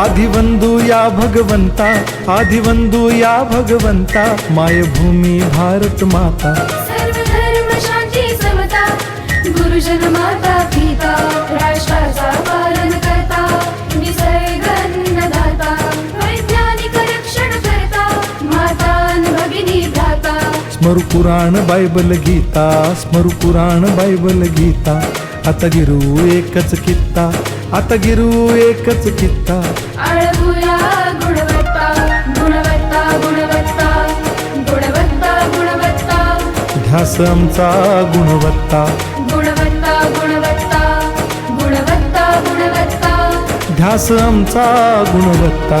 आदिवंदू या भगवंता आदिवंदू या भगवंता मायभूमी भारत माता। सर्व धर्म शांती समता गुरुजन माता पिता राष्ट्राचा पालन करता निसर्ग अन्नदाता वैज्ञानिक रक्षण करता माता न भगिनी भ्राता। स्मरु पुराण बायबल गीता स्मरु पुराण बायबल गीता आता गिरू एकच कित्ता। आता गिरू एकच कित्ता. आळगुया गुणवत्ता गुणवत्ता गुणवत्ता गुणवत्ता गुणवत्ता. ध्यास आमचा गुणवत्ता. गुणवत्ता गुणवत्ता गुणवत्ता गुणवत्ता. ध्यास आमचा गुणवत्ता.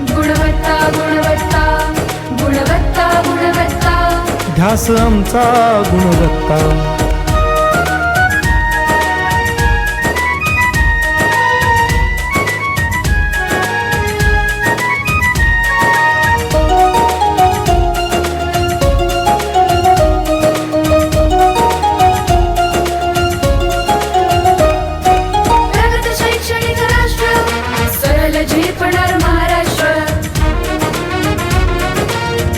आमचा गुणवत्ता.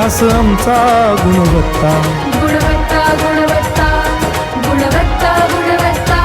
इतिहास आमचा गुणवत्ता. गुणवत्ता गुणवत्ता गुणवत्ता गुणवत्ता.